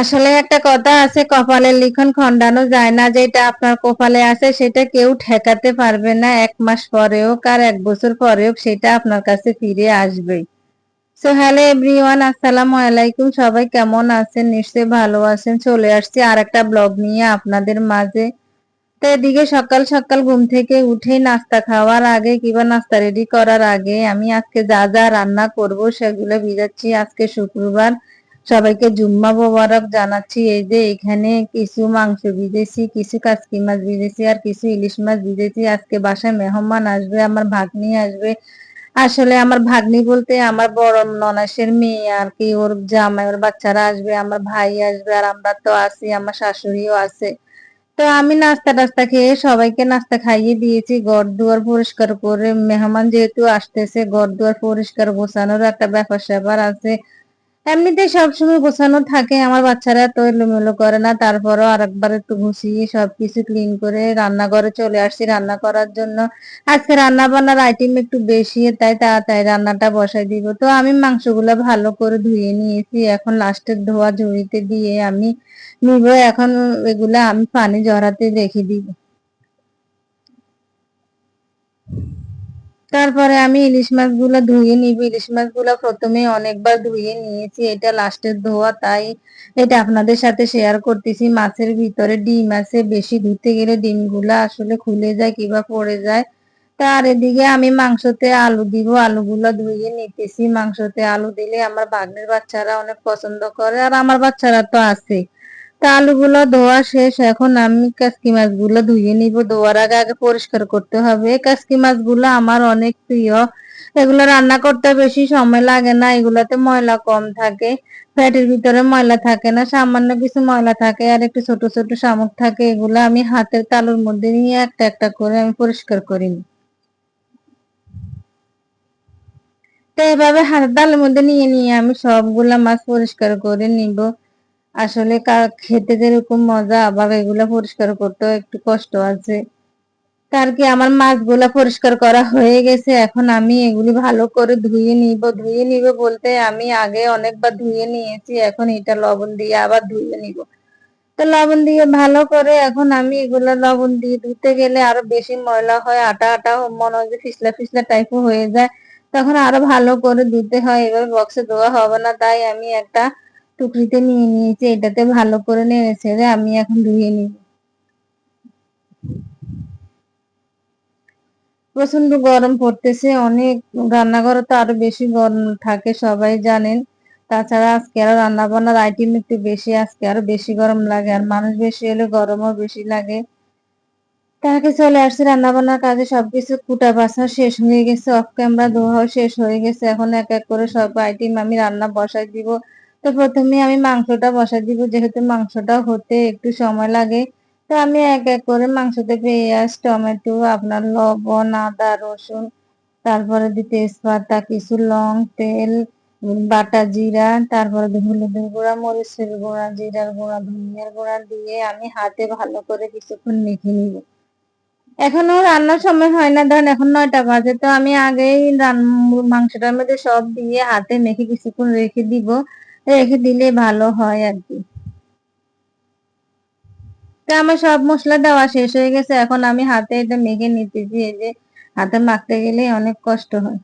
আসলে একটা কথা আছে কপালের লিখন খণ্ডানো যায় না, যেটা আপনার কপালে আছে সেটা কেউ ঠেকাতে পারবে না, এক মাস পরে হোক আর এক বছর পরেও সেটা আপনার কাছে ফিরে আসবে সো হ্যালো এভরিওয়ান আসসালামু আলাইকুম, সবাই কেমন আছেন? নিশ্চয়ই ভালো আছেন। চলে আসছি আর একটা ব্লগ নিয়ে আপনাদের মাঝে। তো এদিকে সকাল সকাল ঘুম থেকে উঠে নাস্তা খাওয়ার আগে কিংবা নাস্তা রেডি করার আগে আমি আজকে যা যা রান্না করব সেগুলো ভিজাচ্ছি। আজকে শুক্রবার সবাইকে জুম্মা মোবারক জানাচ্ছি, এই যে এখানে কিছু মাংস ভিজেছি, কিছু কাসকি মাছ ভিজেছি আর কিছু ইলিশ মাছ ভিজেছি। আজকে বাসায় মেহমান আসবে, আমার ভাগ্নি আসবে। আসলে আমার ভাগ্নি বলতে আমার বড় ননাসের মেয়ে আর কি, ওর জামাই, ওর বাচ্চারা আসবে, আমার ভাই আসবে আর আমরা তো আছি, আমার শাশুড়িও আছে। তো আমি নাস্তা টাস্তা খেয়ে সবাইকে নাস্তা খাইয়ে দিয়েছি, ঘর দুয়ার পরিষ্কার করে। মেহমান যেহেতু আসতেছে, ঘর দুয়ার পরিষ্কার গোছানোর একটা ব্যাপার স্যাপার আছে। এমনিতে সবসময় গোছানো থাকে, আমার বাচ্চারা তো এলোমেলো করে না, তারপরও আরেকবার একটু ঘুষিয়ে সবকিছু ক্লিন করে রান্নাঘরে চলে আসছি রান্না করার জন্য। আজকে রান্না বান্নার আইটেম একটু বেশি, তাই তাড়াতাড়ি রান্নাটা বসাই দিব। তো আমি মাংসগুলো ভালো করে ধুয়ে নিয়েছি, এখন লাস্টের ধোয়া ঝুড়িতে দিয়ে আমি নিব, এখন এগুলা আমি পানি জড়াতে রেখে দিব। তারপরে আমি ইলিশ মাছগুলো ধুয়ে নিব। ইলিশ মাছ মাছগুলো প্রথমে অনেকবার ধুয়ে নিয়েছি। এটা লাস্টের ধোয়া, তাই এটা আপনাদের সাথে শেয়ার করতেছি। মাছের ভিতরে ডিম আছে, বেশি ধুতে গেলে ডিমগুলো আসলে খুলে যায় কিবা পড়ে যায়। তার এদিকে আমি মাংসতে আলু দিব। আলুগুলো ধুয়ে নিতেছি। মাংসতে আলু দিলে আমার বাঘনের বাচ্চারা অনেক পছন্দ করে। আর আমার বাচ্চারা তো আছে। তা আলুগুলো ধোয়া শেষ, এখন আমি কাসকি মাছগুলো ধুয়ে নিব। ধোয়ার আগে আগে পরিষ্কার করতে হবে। কাসকি মাছগুলো আমার অনেক প্রিয়। এগুলো রান্না করতে বেশি সময় লাগে না, এগুলাতে ময়লা কম থাকে। ফ্যাটের ভিতরে ময়লা থাকে না, সামান্য কিছু ময়লা থাকে আর একটু ছোট ছোট শামুক থাকে, এগুলো আমি হাতের তালুর মধ্যে নিয়ে একটা একটা করে আমি পরিষ্কার করি। তো এভাবে হাতের তালুর মধ্যে নিয়ে নিয়ে আমি সবগুলা মাছ পরিষ্কার করে নিব। আসলে খেতে যেরকম মজা, আবার এগুলা পরিষ্কার করতেও একটু কষ্ট আছে। তার কি আমার মাছগুলা পরিষ্কার করা হয়ে গেছে, এখন আমি এগুলি ভালো করে ধুয়ে নিব ধুয়ে নিব বলতে আমি আগে অনেকবার ধুয়ে নিয়েছি, এখন এটা লবণ দিয়ে আবার ধুয়ে নিব। তো লবণ দিয়ে ভালো করে এখন আমি এগুলো লবণ দিয়ে ধুতে গেলে আরও বেশি ময়লা হয়, আটা আটা মনে হয় যে ফিসলা ফিসলা টাইপও হয়ে যায়। তখন আরও ভালো করে ধুতে হয় এবার বক্সে ধোয়া হবে না, তাই আমি একটা টুকরিতে নিয়ে নিয়েছি, এটাতে ভালো করে নেড়ে ছেড়ে আমি এখন ধুয়ে নিব। প্রচণ্ড গরম পড়তেছে, অনেক রান্নাঘরে তো আরও বেশি গরম থাকে, সবাই জানেন। তাছাড়া আজকে আরও রান্না বান্নার আইটেম একটু বেশি, আজকে আরও বেশি গরম লাগে, আর মানুষ বেশি হলে গরমও বেশি লাগে। তাকে চলে আসছে রান্না বান্নার কাজে, সবকিছু কুটা বাছা শেষ হয়ে গেছে অফ ক্যামেরা ধোয়াও শেষ হয়ে গেছে, এখন এক এক করে সব আইটেম আমি রান্না বসাই দিব। তো প্রথমে আমি মাংসটা বসাই দিব, যেহেতু মাংসটা হতে একটু সময় লাগে। তো আমি এক এক করে মাংসতে পেঁয়াজ, টমেটো, আপনার লবণ, আদা, রসুন, তারপরে দিতে তেজপাতা, কিছু লং তেল, বাটা জিরা, তারপরে হলুদের গুঁড়া, মরিচের গুঁড়া, জিরার গুঁড়া, ধনিয়ার গুঁড়া দিয়ে আমি হাতে ভালো করে কিছুক্ষণ মেখে নিব। এখনও রান্নার সময় হয় না, ধরেন এখন নয়টা বাজে, তো আমি আগেই মাংসটার মধ্যে সব দিয়ে হাতে মেখে কিছুক্ষণ রেখে দিব। রেখে দিলে ভালো হয় আর কি। আমার সব মশলা দেওয়া শেষ হয়ে গেছে। এখন আমি হাতে এটা মেখে নিতেছি, এই যে হাতে মাখতে গেলে অনেক কষ্ট হয়।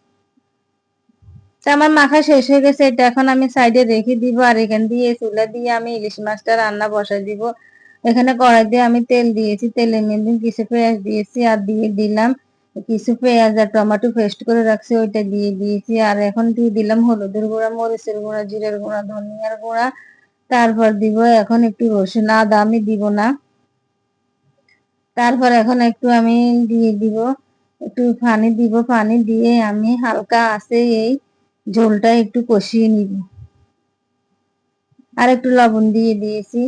তো আমার মাখা শেষ হয়ে গেছে, এটা এখন আমি সাইডে রেখে দিব আর এখান দিয়ে চুলা দিয়ে আমি ইলিশ মাছটা রান্না বসাই দিব। এখানে কড়াই দিয়ে আমি তেল দিয়েছি, তেলের মধ্যে কিছু পেঁয়াজ দিয়েছি আর দিয়ে দিলাম। কিছু পেঁয়াজ আর টমেটো পেস্ট করে রাখছি, ওইটা দিয়ে দিয়েছি। আর এখন দিয়ে দিলাম হলুদের গুঁড়া, মরিচের গুঁড়া, জিরের গুঁড়া, ধনিয়ার গুঁড়া। তারপর দিব এখন একটু রসুন। আদা আমি দিব না। তারপর এখন একটু আমি দিয়ে দিব, একটু পানি দিব। পানি দিয়ে আমি হালকা আছে এই ঝোলটা একটু কষিয়ে নিব। আর একটু লবণ দিয়ে দিয়েছি।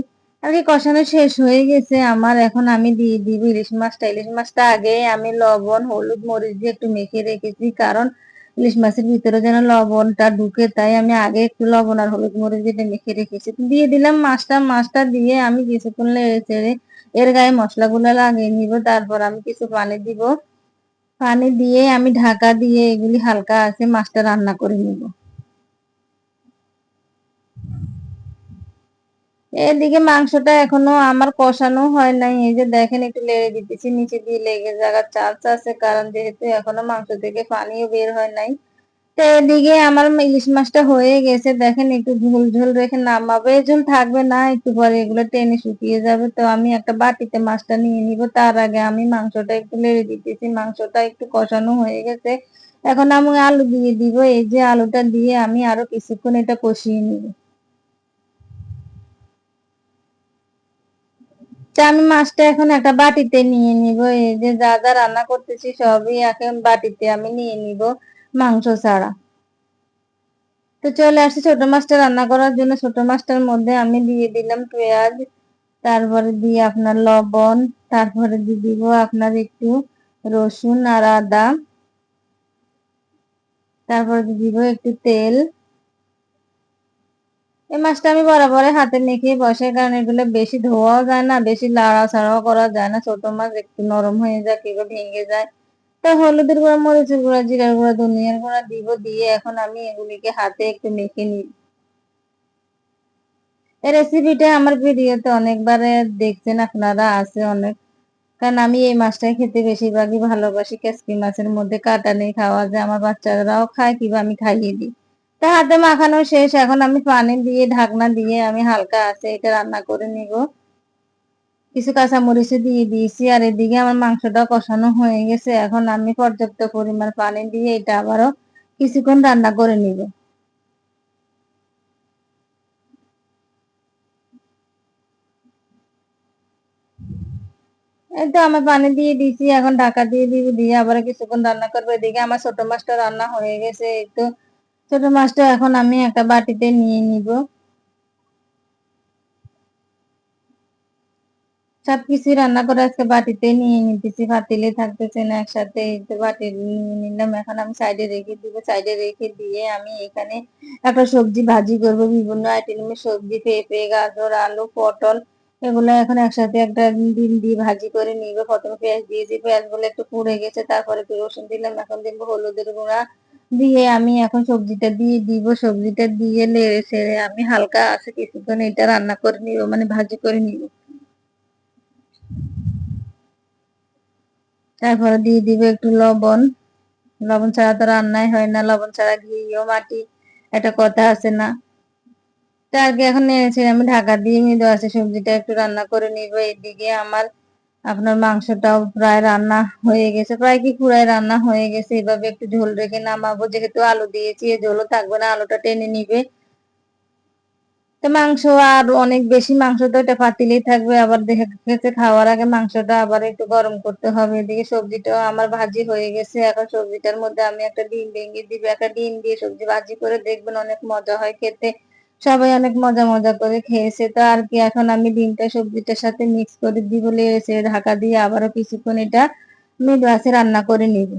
আর কি কষানো শেষ হয়ে গেছে। আমার এখন আমি দিয়ে দিব ইলিশ মাছটা। ইলিশ মাছটা আগে আমি লবণ, হলুদ, মরিচ দিয়ে একটু মেখে রেখেছি, কারণ ইলিশ মাছের ভিতরে যেন লবণটা ঢুকে, তাই আমি আগে একটু লবণ আর হলুদ, মরিচ দিয়ে মেখে রেখেছি। দিয়ে দিলাম মাছটা। মাছটা দিয়ে আমি কিছুক্ষণ লেড়ে এর গায়ে মশলাগুলো লাগিয়ে নিব। তারপর আমি কিছু পানি দিব। পানি দিয়ে আমি ঢাকা দিয়ে এগুলি হালকা আছে মাছটা রান্না করে নিব। এদিকে মাংসটা এখনও আমার কষানো হয় নাই। এই যে দেখেন, একটু লেড়ে দিতেছি, নিচে দিয়ে লেগে যাওয়ার চান্স আছে, কারণ যেহেতু এখনও মাংস থেকে পানিও বের হয় নাই। তো এদিকে আমার ইলিশ মাছটা হয়ে গেছে। দেখেন, একটু ঝোল ঝোল রেখে নামাবে। ঝোল থাকবে না, একটু পরে এগুলো টেনে শুকিয়ে যাবে। তো আমি একটা বাটিতে মাছটা নিয়ে নিব। তার আগে আমি মাংসটা একটু লেড়ে দিতেছি। মাংসটা একটু কষানো হয়ে গেছে। এখন আমি আলু দিয়ে দিব। এই যে আলুটা দিয়ে আমি আরও কিছুক্ষণ এটা কষিয়ে নিব। তা আমি মাছটা এখন একটা বাটিতে নিয়ে নিব, এই যে যা যা রান্না করতেছি সবই এখন বাটিতে আমি নিয়ে নিব মাংস ছাড়া। তো চলে আসছি ছোট মাছটা রান্না করার জন্য। ছোট মাছটার মধ্যে আমি দিয়ে দিলাম পেঁয়াজ, তারপরে দিয়ে আপনার লবণ, তারপরে দিয়ে দিব আপনার একটু রসুন আর আদা, তারপরে দিয়ে দিব একটু তেল। এই মাছটা আমি বরাবর হাতে মেখে বসে কারণ এগুলো বেশি ধোয়াও যায় না, বেশি লাড়া ছাড়াও করা যায় না। ছোট মাছ একটু নরম হয়ে যায় কিংবা ভেঙে যায়। তো হলুদের গুঁড়া, মরিচের গুঁড়া, জিরার গুঁড়া, ধনিয়ার গুঁড়া দিব দিয়ে এখন আমি এগুলিকে হাতে একটু মেখে নিই এই রেসিপিটা আমার ভিডিওতে অনেকবার দেখছেন আপনারা, আছে অনেক। কারণ আমি এই মাছটাই খেতে বেশিরভাগই ভালোবাসি। কেসকি মাছের মধ্যে কাটা নেই খাওয়া যায়, আমার বাচ্চারাও খায়, কিংবা আমি খাইয়ে দিই। তা হাতে মাখানো শেষ। এখন আমি পানি দিয়ে, ঢাকনা দিয়ে আমি হালকা আছে এটা রান্না করে নিব। কিছু কাঁচামরিচ দিয়ে দিয়েছি আর এদিকে আমার মাংসটা কষানো হয়ে গেছে। এখন আমি পর্যাপ্ত পরিমাণ পানি দিয়ে এটা আবারও কিছুক্ষণ রান্না করে নিব। এই তো আমার পানি দিয়ে দিয়েছি, এখন ঢাকা দিয়ে দিব, দিয়ে আবার কিছুক্ষণ রান্না করব। এদিকে আমার ছোট মাছটা রান্না হয়ে গেছে, এই তো ছোট মাছটা এখন আমি একটা বাটিতে নিয়ে নিব। সবকিছু রান্না করে আজকে বাটিতে নিয়ে নিতেছি, পাতিলে থাকতেছে না, একসাথে বাটি নিয়ে নিলাম। এখন আমি সাইডে রেখে দিব সাইডে রেখে দিয়ে আমি এখানে একটা সবজি ভাজি করব, বিভিন্ন আইটেমের সবজি, পেঁপে, গাজর, আলু, পটল, এগুলো এখন একসাথে একটা ডিম দিয়ে ভাজি করে নিব। প্রথমে পেঁয়াজ দিয়েছি পেঁয়াজগুলো একটু পুড়ে গেছে, তারপরে একটু রসুন দিলাম, এখন দিব হলুদের গুঁড়া। দিয়ে আমি এখন সবজিটা দিয়ে দিব, সবজিটা দিয়ে লেড়ে ছেড়ে আমি হালকা আছে কিছুক্ষণ এটা রান্না করে নিব মানে ভাজি করে নিব। তারপরে দিয়ে দিব একটু লবণ। লবণ ছাড়া তো রান্নাই হয় না, লবণ ছাড়া ঘিও, মাটি, একটা কথা আছে না। তার আগে এখন নেড়েছে আমি ঢাকা দিয়ে মৃদু আছে, সবজিটা একটু রান্না করে নিব। এদিকে আমার আপনার মাংসটাও প্রায় রান্না হয়ে গেছে, প্রায় কি পুরাই রান্না হয়ে গেছে? এভাবে একটু ঝোল রেখে নামাবো, যেহেতু আলু দিয়েছি এ ঝোলও থাকবে না, আলুটা টেনে নিবে। তো মাংস আর অনেক বেশি মাংস তো এটা পাতিলেই থাকবে, আবার দেখে গেছে খাওয়ার আগে মাংসটা আবার একটু গরম করতে হবে। এদিকে সবজিটাও আমার ভাজি হয়ে গেছে, এখন সবজিটার মধ্যে আমি একটা ডিম ভেঙে দিব। একটা ডিম দিয়ে সবজি ভাজি করে দেখবেন অনেক মজা হয় খেতে। সবাই অনেক মজা মজা করে খেয়েছে। তো আর কি, এখন আমি ডিমটা সবজিটার সাথে মিক্স করে দিব লেড়েছে ঢাকা দিয়ে আবারও কিছুক্ষণ এটা মিড রান্না করে নিব।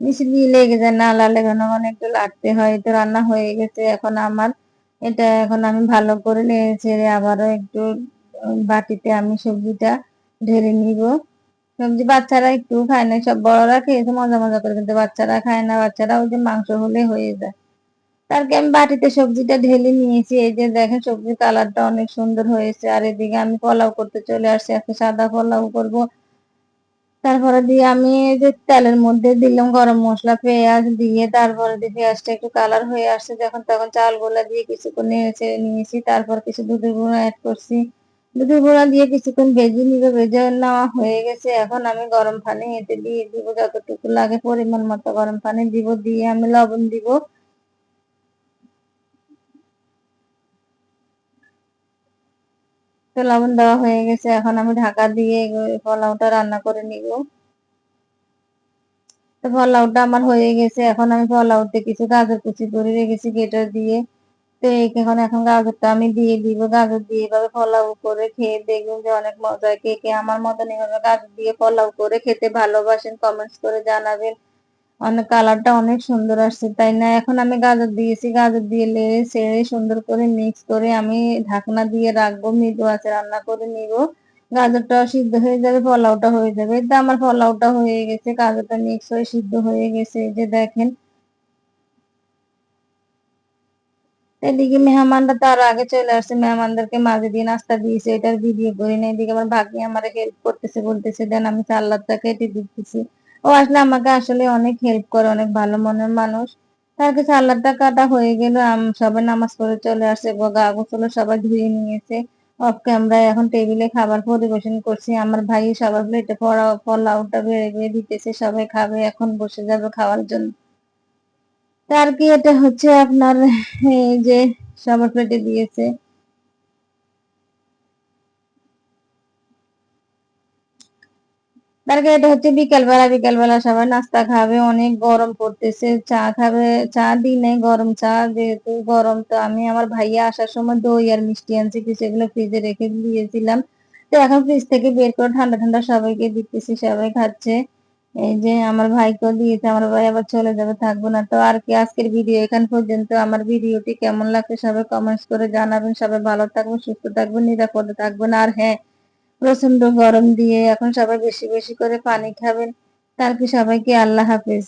বেশি দিয়ে লেগে যায় না লালে ঘন ঘন একটু লাগতে হয়। তো রান্না হয়ে গেছে, এখন আমার এটা এখন আমি ভালো করে ছেড়ে আবারও একটু বাটিতে আমি সবজিটা ঢেলে নিব। সবজি বাচ্চারা একটু খায় না, সব বড়রা খেয়েছে মজা মজা করে কিন্তু বাচ্চারা খায় না, বাচ্চারা ওই যে মাংস হলে হয়ে যায়। তারকে আমি বাটিতে সবজিটা ঢেলে নিয়েছি, এই যে দেখেন সবজির কালারটা অনেক সুন্দর হয়েছে, আর এদিকে আমি পোলাও করতে চলে আসছি একটা সাদা পোলাও করব। তারপরে দিয়ে আমি যে তেলের মধ্যে দিলাম গরম মশলা, পেঁয়াজ দিয়ে তারপরে দিয়ে পেঁয়াজটা একটু কালার হয়ে আসছে, যখন তখন চালগুলা দিয়ে কিছুক্ষণ নেড়ে নিয়েছি, তারপর কিছু দুধের গুঁড়ো অ্যাড করছি। দুধের গুঁড়া দিয়ে কিছুক্ষণ ভেজে নিবে, ভেজে নেওয়া হয়ে গেছে। এখন আমি গরম পানি এতে দিয়ে দিব, যতটুকু লাগে পরিমাণ মতো গরম পানি দিব, দিয়ে আমি লবণ দিব। তো লবণ দেওয়া হয়ে গেছে, এখন আমি ঢাকা দিয়ে পোলাওটা রান্না করে নিব। তো পোলাওটা আমার হয়ে গেছে, এখন আমি পোলাওতে কিছু গাজর কুচি করে রেখেছি গেটার দিয়ে। তো এখন এখন গাজরটা আমি দিয়ে দিব, গাজর দিয়ে এভাবে পোলাও করে খেয়ে দেখবেন যে অনেক মজা। কে কে আমার মতন এভাবে গাজর দিয়ে পোলাও করে খেতে ভালোবাসেন কমেন্টস করে জানাবেন। অনেক কালারটা অনেক সুন্দর আসছে, তাই না? এখন আমি গাজর দিয়েছি, গাজর দিয়ে লেড়ে ছেড়ে সুন্দর করে মিক্স করে আমি ঢাকনা দিয়ে রাখব, মৃদু আছে রান্না করে নিব। গাজরটা সিদ্ধ হয়ে যাবে পোলাওটা হয়ে যাবে। তো আমার পোলাওটা হয়ে গেছে, গাজরটা মিক্স হয়ে সিদ্ধ হয়ে গেছে যে দেখেন। এদিকে মেহমানরা তো আরও আগে চলে আসছে। মেহমানদেরকে মাঝে দিয়ে নাস্তা দিয়েছে, এটার ভিডিও করি না। এদিকে আমার ভাগ্নি আমার হেল্প করতেছে, বলতেছে, দেন আমি সালাদটা কেটে দিতেছি। ও আসলে আমাকে আসলে অনেক হেল্প করে, অনেক ভালো মনের মানুষ। তার কাছে আল্লাহটা কাটা হয়ে গেল সবাই নামাজ পড়ে চলে আসছে গা গোসল সবাই ধুয়ে নিয়েছে। অফ ক্যামেরায় এখন টেবিলে খাবার পরিবেশন করছি। আমার ভাই সবার প্লেটে পড়া, পোলাওটা বেড়ে বেড়ে দিতেছে, সবাই খাবে, এখন বসে যাবে খাওয়ার জন্য। তার কি এটা হচ্ছে আপনার যে সবার প্লেটে দিয়েছে? তার এটা হচ্ছে বিকেলবেলা বিকেলবেলা সবাই নাস্তা খাবে, অনেক গরম পড়তেছে, চা খাবে, চা দিই দিনে গরম চা, যেহেতু গরম, তো আমি আমার ভাইয়া আসার সময় দই আর মিষ্টি আনছি এগুলো ফ্রিজে রেখে দিয়েছিলাম। তো এখন ফ্রিজ থেকে বের করে ঠান্ডা ঠান্ডা সবাইকে দিতেছি, সবাই খাচ্ছে। এই যে আমার ভাইকে দিয়েছে, আমার ভাই আবার চলে যাবে, থাকব না। তো আর কি, আজকের ভিডিও এখান পর্যন্ত আমার ভিডিওটি কেমন লাগছে সবাই কমেন্টস করে জানাবেন। সবাই ভালো থাকবেন সুস্থ থাকবেন নিরাপদে থাকবেন। আর হ্যাঁ প্রচণ্ড গরম দিয়ে এখন সবাই বেশি বেশি করে পানি খাবেন। তার কি সবাইকে আল্লাহ হাফিজ।